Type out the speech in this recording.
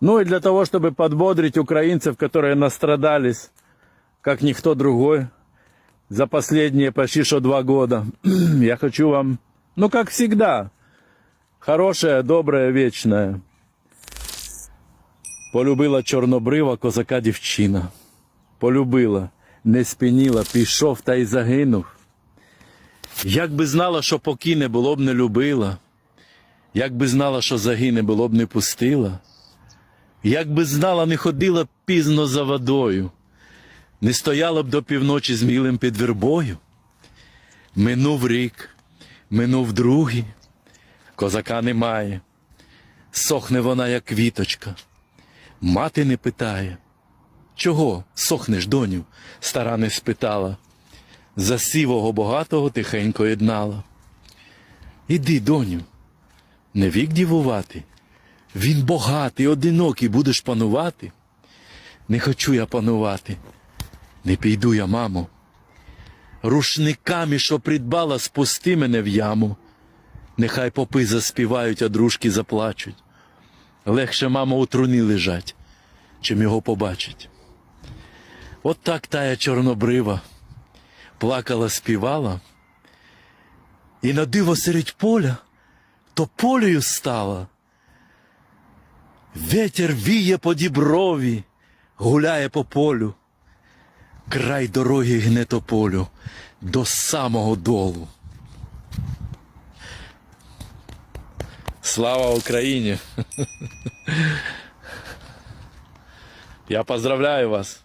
Ну и для того, чтобы подбодрить украинцев, которые настрадались, как никто другой, за последние почти что два года, я хочу вам, ну как всегда, хорошее, доброе, вечное. Полюбила чорнобрива козака дівчина. Полюбила, не спініла, пішов та й загинув. Як би знала, що покине, було б не любила. Як би знала, що загине, було б не пустила. Як би знала, не ходила б пізно за водою, не стояла б до півночі з мілим під вербою. Минув рік, минув другий, козака немає, сохне вона, як квіточка. Мати не питає. Чого сохнеш, доню? Стара не спитала. За сивого богатого тихенько єднала. Іди, доню, не вік дівувати. Він богатий, одинокий, будеш панувати. Не хочу я панувати, не піду я, мамо. Рушниками, що придбала, спусти мене в яму. Нехай попи заспівають, а дружки заплачуть. Легше, мамо, у труні лежать, чим його побачить. От так тая чорнобрива плакала, співала, і на диво серед поля то полею стала. Ветер віє по діброві, гуляє по полю, край дороги гне тополю до самого долу. Слава Україні! Я поздравляю вас.